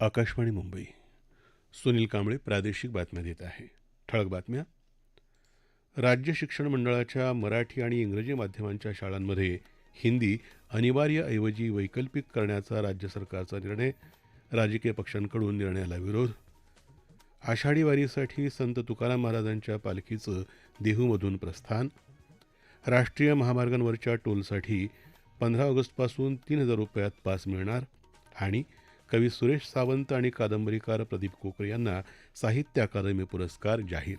आकाशवाणी मुंबई. सुनील कांबळे प्रादेशिक बातम्या देत आहे. ठळक बातम्या. राज्य शिक्षण मंडळाच्या मराठी आणि इंग्रजी माध्यमांच्या शाळांमध्ये हिंदी अनिवार्य ऐवजी वैकल्पिक करण्याचा राज्य सरकारचा निर्णय राजकीय पक्षांकडून निर्णयाला विरोध. आषाढी वारीसाठी संत तुकाराम महाराजांच्या पालखीचं देहूमधून प्रस्थान. राष्ट्रीय महामार्गांवरच्या टोलसाठी पंधरा ऑगस्टपासून तीन हजार रुपयात पास मिळणार आणि कवी सुरेश सावंत आणि कादंबरीकार प्रदीप कोकरे यांना साहित्य अकादमी पुरस्कार जाहीर.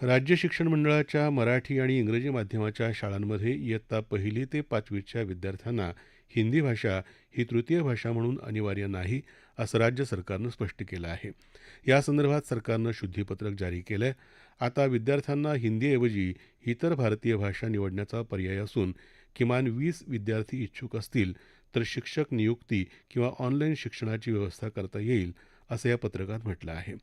राज्य शिक्षण मंडळाच्या मराठी आणि इंग्रजी माध्यमाच्या शाळांमध्ये इयत्ता पहिली ते पाचवीच्या विद्यार्थ्यांना हिंदी भाषा ही तृतीय भाषा म्हणून अनिवार्य नाही असं राज्य सरकारनं स्पष्ट केलं आहे. यासंदर्भात सरकारनं शुद्धीपत्रक जारी केलं आहे आता विद्यार्थ्यांना हिंदीऐवजी इतर भारतीय भाषा निवडण्याचा पर्याय असून किमान वीस विद्यार्थी इच्छुक असतील तर शिक्षक नियुक्ती किंवा ऑनलाईन शिक्षणाची व्यवस्था करता येईल असं या पत्रकात म्हटलं आहे.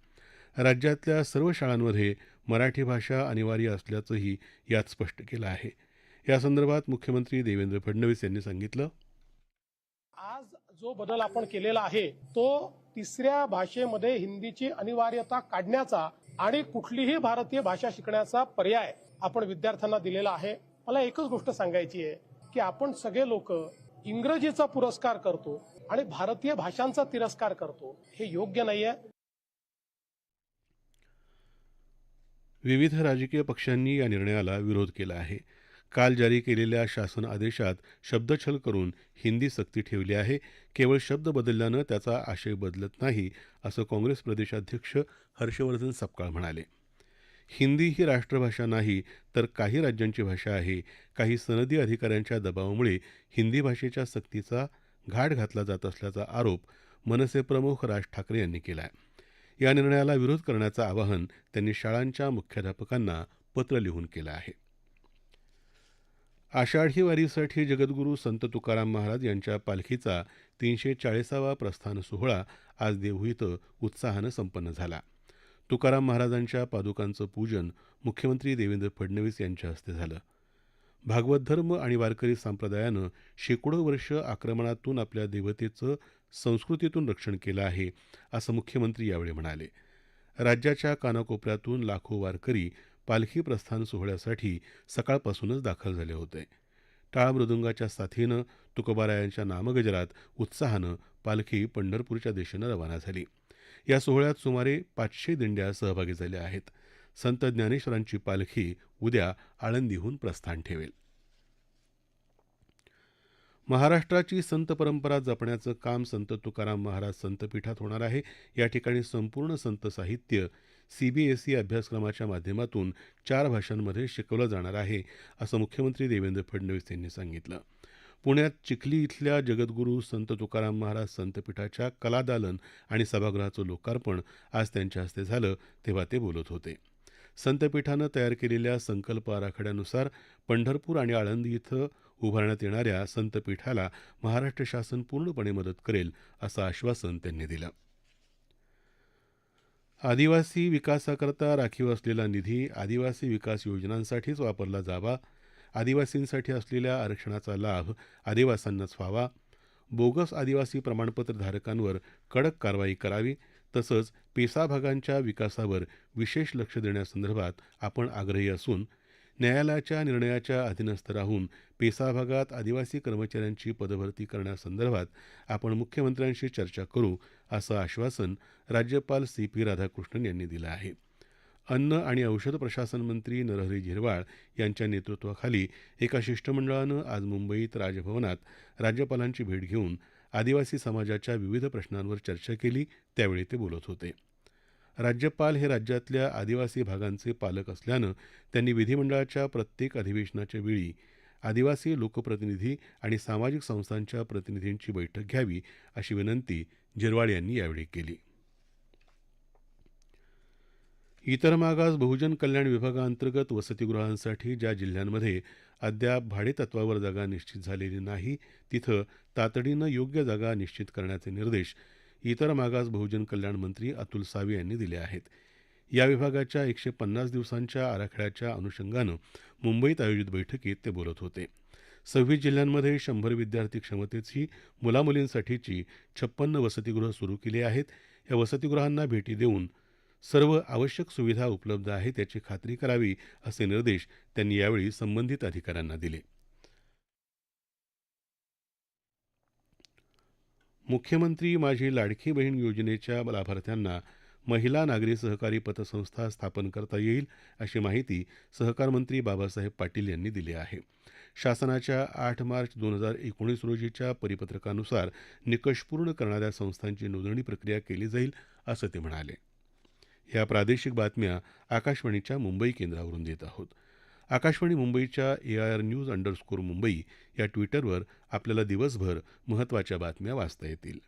राज्यातल्या सर्व शाळांमध्ये मराठी भाषा अनिवार्य असल्याचंही यात स्पष्ट केलं आहे. यासंदर्भात मुख्यमंत्री देवेंद्र फडणवीस यांनी सांगितलं. आज जो बदल आपण केलेला आहे तो तिसऱ्या भाषेमध्ये हिंदीची अनिवार्यता काढण्याचा आणि कुठलीही भारतीय भाषा शिकण्याचा पर्याय आपण विद्यार्थ्यांना दिलेला आहे. मला एकच गोष्ट सांगायची आहे की आपण सगळे लोक इंग्रजीचा पुरस्कार करतो आणि भारतीय भाषांचा तिरस्कार करतो हे योग्य नाहीये? विविध राजकीय पक्षांनी या निर्णयाला विरोध केला आहे. काल जारी केलेल्या शासन आदेशात शब्दछल करून हिंदी सक्ती ठेवली आहे. केवळ शब्द बदलल्यानं त्याचा आशय बदलत नाही असं काँग्रेस प्रदेशाध्यक्ष हर्षवर्धन सपकाळ म्हणाले. हिंदी ही राष्ट्रभाषा नाही तर काही राज्यांची भाषा आहे. काही सनदी अधिकाऱ्यांच्या दबावामुळे हिंदी भाषेच्या सक्तीचा घाट घातला जात असल्याचा आरोप मनसे प्रमुख राज ठाकरे यांनी केला आहे या निर्णयाला विरोध करण्याचं आवाहन त्यांनी शाळांच्या मुख्याध्यापकांना पत्र लिहून केलं आहे. आषाढी वारीसाठी जगद्गुरू संत तुकाराम महाराज यांच्या पालखीचा तीनशे चाळीसावा प्रस्थान सोहळा आज देहू इथं उत्साहानं संपन्न झाला. तुकाराम महाराजांच्या पादुकांचं पूजन मुख्यमंत्री देवेंद्र फडणवीस यांच्या हस्ते झालं. भागवत धर्म आणि वारकरी संप्रदायानं शेकडो वर्ष आक्रमणातून आपल्या देवतेचं संस्कृतीतून रक्षण केलं आहे असं मुख्यमंत्री यावेळी म्हणाले. राज्याच्या कानाकोपऱ्यातून लाखो वारकरी पालखी प्रस्थान सोहळ्यासाठी सकाळपासूनच दाखल झाले होते. टाळ मृदुंगाच्या साथीनं तुकोबारायांच्या नामगजरात उत्साहानं पालखी पंढरपूरच्या दिशेनं रवाना झाली. या सोहळ्यात सुमारे पाचशे दिंड्या सहभागी झाल्या आहेत. संत ज्ञानेश्वरांची पालखी उद्या आळंदीहून प्रस्थान ठेवेल. महाराष्ट्राची संत परंपरा जपण्याचं काम संत तुकाराम महाराज संतपीठात होणार आहे. या ठिकाणी संपूर्ण संत साहित्य सीबीएसई अभ्यासक्रमाच्या माध्यमातून चार भाषांमध्ये शिकवलं जाणार आहे असं मुख्यमंत्री देवेंद्र फडणवीस यांनी सांगितलं. पुण्यात चिखली इथल्या जगद्गुरू संत तुकाराम महाराज संतपीठाच्या कलादालन आणि सभागृहाचं लोकार्पण आज त्यांच्या हस्ते झालं तेव्हा ते बोलत होते. संतपीठानं तयार केलेल्या संकल्प आराखड्यानुसार पंढरपूर आणि आळंदी इथं उभारण्यात येणाऱ्या संतपीठाला महाराष्ट्र शासन पूर्णपणे मदत करेल असं आश्वासन त्यांनी दिलं. आदिवासी विकासाकरता राखीव असलेला निधी आदिवासी विकास योजनांसाठीच वापरला जावा आदिवासींसाठी असलेल्या आरक्षणाचा लाभ आदिवासींनाच व्हावा. बोगस आदिवासी प्रमाणपत्र धारकांवर कडक कारवाई करावी तसंच पेसा भागांच्या विकासावर विशेष लक्ष देण्यासंदर्भात आपण आग्रही असून न्यायालयाच्या निर्णयाच्या अधीनस्थ राहून पेसा भागात आदिवासी कर्मचाऱ्यांची पदभरती करण्यासंदर्भात आपण मुख्यमंत्र्यांशी चर्चा करू असं आश्वासन राज्यपाल सी पी राधाकृष्णन यांनी दिलं आहे. अन्न आणि औषध प्रशासन मंत्री नरहरी झिरवाळ यांच्या नेतृत्वाखाली एका शिष्टमंडळानं आज मुंबईत राजभवनात राज्यपालांची भेट घेऊन आदिवासी समाजाच्या विविध प्रश्नांवर चर्चा केली त्यावेळी ते बोलत होते. राज्यपाल हे राज्यातल्या आदिवासी भागांचे पालक असल्यानं त्यांनी विधिमंडळाच्या प्रत्येक अधिवेशनाच्या वेळी आदिवासी लोकप्रतिनिधी आणि सामाजिक संस्थांच्या प्रतिनिधींची बैठक घ्यावी अशी विनंती जिरवाळ यांनी यावेळी केली. इतर मागास बहुजन कल्याण विभागाअंतर्गत वसतिगृहांसाठी ज्या जिल्ह्यांमध्ये अद्याप भाडेतत्वावर जागा निश्चित झालेली नाही तिथं तातडीनं योग्य जागा निश्चित करण्याचे निर्देश इतर मागास बहुजन कल्याण मंत्री अतुल सावे यांनी दिले आहेत. या विभागाच्या एकशे पन्नास दिवसांच्या आराखड्याच्या अनुषंगानं मुंबईत आयोजित बैठकीत ते बोलत होते. सव्वीस जिल्ह्यांमध्ये शंभर विद्यार्थी क्षमतेची मुलामुलींसाठीची छप्पन्न वसतिगृह सुरू केली आहेत. या वसतिगृहांना भेटी देऊन सर्व आवश्यक सुविधा उपलब्ध आहेत याची खात्री करावी असे निर्देश त्यांनी यावेळी संबंधित अधिकाऱ्यांना दिले. मुख्यमंत्री माझी लाडकी बहीण योजनेच्या लाभार्थ्यांना महिला नागरी सहकारी पतसंस्था स्थापन करता येईल अशी माहिती सहकार मंत्री बाबासाहेब पाटील यांनी दिली आहे. शासनाच्या आठ मार्च दोन हजार एकोणीस रोजीच्या परिपत्रकानुसार निकष पूर्ण करणाऱ्या संस्थांची नोंदणी प्रक्रिया केली जाईल असं ते म्हणाले. या प्रादेशिक बातम्या आकाशवाणीच्या मुंबई केंद्रावरून देत आहोत. आकाशवाणी मुंबईच्या A I R news underscore Mumbai या ट्विटरवर आपल्याला दिवसभर महत्त्वाच्या बातम्या वाचता येतील.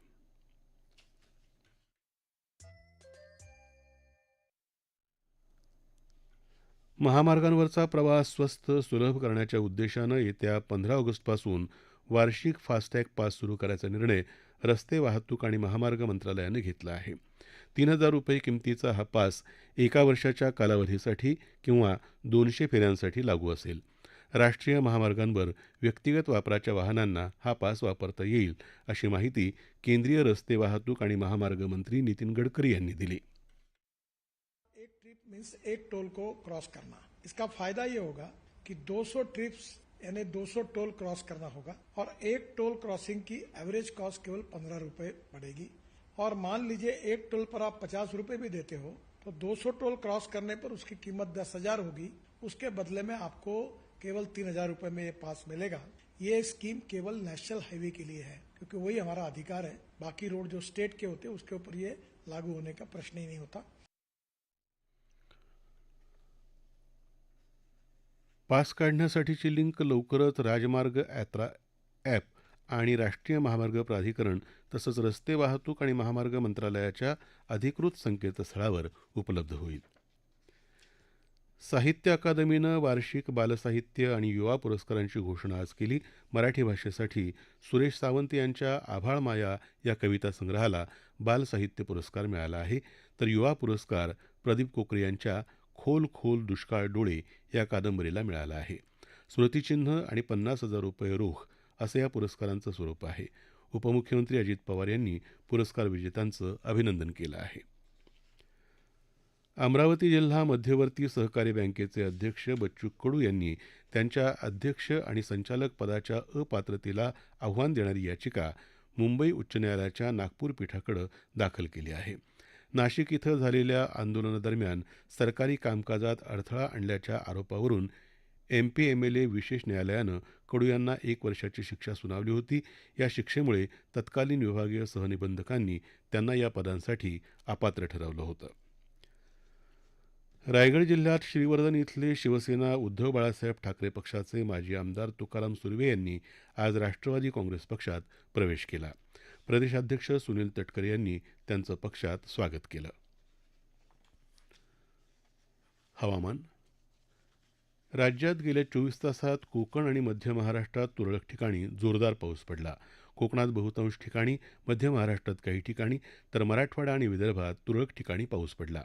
महामार्गांवरचा प्रवास स्वस्त सुलभ करण्याच्या उद्देशानं येत्या पंधरा ऑगस्टपासून वार्षिक फास्टॅग पास सुरू करायचा निर्णय रस्ते वाहतूक आणि महामार्ग मंत्रालयानं घेतला आहे. तीन हजार रुपये किमतीचा हा पास एका वर्षाच्या कालावधीसाठी किंवा दोनशे फेऱ्यांसाठी लागू असेल. राष्ट्रीय महामार्गांवर व्यक्तिगत वापराच्या वाहनांना हा पास वापरता येईल अशी माहिती केंद्रीय रस्ते वाहतूक आणि महामार्ग मंत्री नितीन गडकरी यांनी दिली. एक ट्रिप मीन्स एक टोल को क्रॉस करना. इसका फायदा ये होगा कि 200 ट्रिप्स यानी 200 टोल क्रॉस करना होगा और एक टोल क्रॉसिंग की एवरेज कॉस्ट केवल पंद्रह रुपए पड़ेगी। और मान लीजिए एक टोल पर आप पचास रुपए भी देते हो तो 200 टोल क्रॉस करने पर उसकी कीमत दस हज़ार होगी। उसके बदले में आपको केवल तीन हज़ार रुपए में ये पास मिलेगा। ये स्कीम केवल नेशनल हाईवे के लिए है, क्योंकि वही हमारा अधिकार है। बाकी रोड जो स्टेट के होते हैं, उसके ऊपर ये लागू होने का प्रश्न ही नहीं होता। पास काढण्यासाठीची लिंक लवकरच राजमार्ग यात्रा ॲप आणि राष्ट्रीय महामार्ग प्राधिकरण तसंच रस्ते वाहतूक आणि महामार्ग मंत्रालयाच्या अधिकृत संकेतस्थळावर उपलब्ध होईल. साहित्य अकादमीनं वार्षिक बालसाहित्य आणि युवा पुरस्कारांची घोषणा आज केली. मराठी भाषेसाठी सुरेश सावंत यांच्या आभाळ माया या कविता संग्रहाला बालसाहित्य पुरस्कार मिळाला आहे. तर युवा पुरस्कार प्रदीप कोकरे यांच्या खोल खोल दुष्काळ डोळे या कादंबरीला मिळाला आहे. स्मृतिचिन्ह आणि पन्नास हजार रुपये रोख असं या पुरस्कारांचं स्वरूप आहे. उपमुख्यमंत्री अजित पवार यांनी पुरस्कार विजेत्यांचं अभिनंदन केलं आहे. अमरावती जिल्हा मध्यवर्ती सहकारी बँकेचे अध्यक्ष बच्चू कडू यांनी त्यांच्या अध्यक्ष आणि संचालक पदाच्या अपात्रतेला आव्हान देणारी याचिका मुंबई उच्च न्यायालयाच्या नागपूर पीठाकडे दाखल केली आहे. नाशिक इथं झालेल्या आंदोलनादरम्यान सरकारी कामकाजात अडथळा आणल्याच्या आरोपावरून एमपीएमएलए विशेष न्यायालयानं कडू यांना एक वर्षाची शिक्षा सुनावली होती. या शिक्षेमुळे तत्कालीन विभागीय सहनिबंधकांनी त्यांना या पदांसाठी अपात्र ठरवलं होतं. रायगड जिल्ह्यात श्रीवर्धन इथले शिवसेना उद्धव बाळासाहेब ठाकरे पक्षाचे माजी आमदार तुकाराम सुर्वे यांनी आज राष्ट्रवादी काँग्रेस पक्षात प्रवेश केला. प्रदेशाध्यक्ष सुनील तटकरे यांनी त्यांचं पक्षात स्वागत केलं. हवामान. राज्यात गेल्या चोवीस तासात कोकण आणि मध्य महाराष्ट्रात तुरळक ठिकाणी जोरदार पाऊस पडला. कोकणात बहुतांश ठिकाणी मध्य महाराष्ट्रात काही ठिकाणी तर मराठवाडा आणि विदर्भात तुरळक ठिकाणी पाऊस पडला.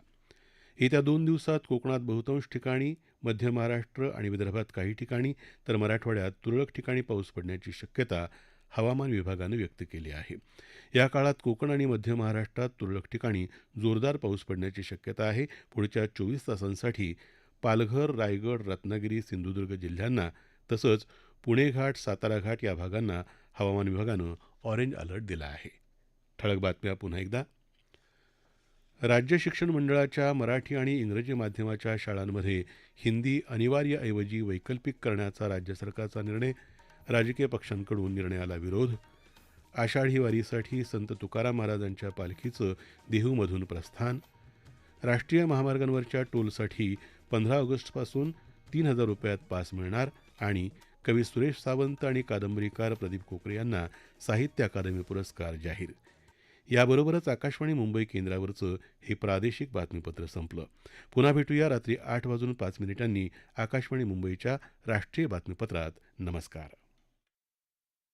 येत्या दोन दिवसात कोकणात बहुतांश ठिकाणी मध्य महाराष्ट्र आणि विदर्भात काही ठिकाणी तर मराठवाड्यात तुरळक ठिकाणी पाऊस पडण्याची शक्यता हवामान विभागानं व्यक्त केली आहे. या काळात कोकण आणि मध्य महाराष्ट्रात तुरळक ठिकाणी जोरदार पाऊस पडण्याची शक्यता आहे. पुढच्या चोवीस तासांसाठी पालघर रायगड रत्नागिरी सिंधुदुर्ग जिल्ह्यांना तसंच पुणे घाट सातारा घाट या भागांना हवामान विभागानं ऑरेंज अलर्ट दिला आहे. ठळक बातम्या पुन्हा एकदा. राज्य शिक्षण मंडळाच्या मराठी आणि इंग्रजी माध्यमाच्या शाळांमध्ये हिंदी अनिवार्यऐवजी वैकल्पिक करण्याचा राज्य सरकारचा निर्णय राजकीय पक्षांकडून निर्णयाला विरोध. आषाढी वारीसाठी संत तुकाराम महाराजांच्या पालखीचं देहूमधून प्रस्थान. राष्ट्रीय महामार्गांवरच्या टोलसाठी पंधरा ऑगस्टपासून तीन हजार रुपयात पास मिळणार आणि कवी सुरेश सावंत आणि कादंबरीकार प्रदीप कोकरे यांना साहित्य अकादमी पुरस्कार जाहीर. याबरोबरच आकाशवाणी मुंबई केंद्रावरचं हे प्रादेशिक बातमीपत्र संपलं. पुन्हा भेटूया रात्री आठ वाजून पाच मिनिटांनी आकाशवाणी मुंबईच्या राष्ट्रीय बातमीपत्रात. नमस्कार.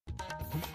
Thank you.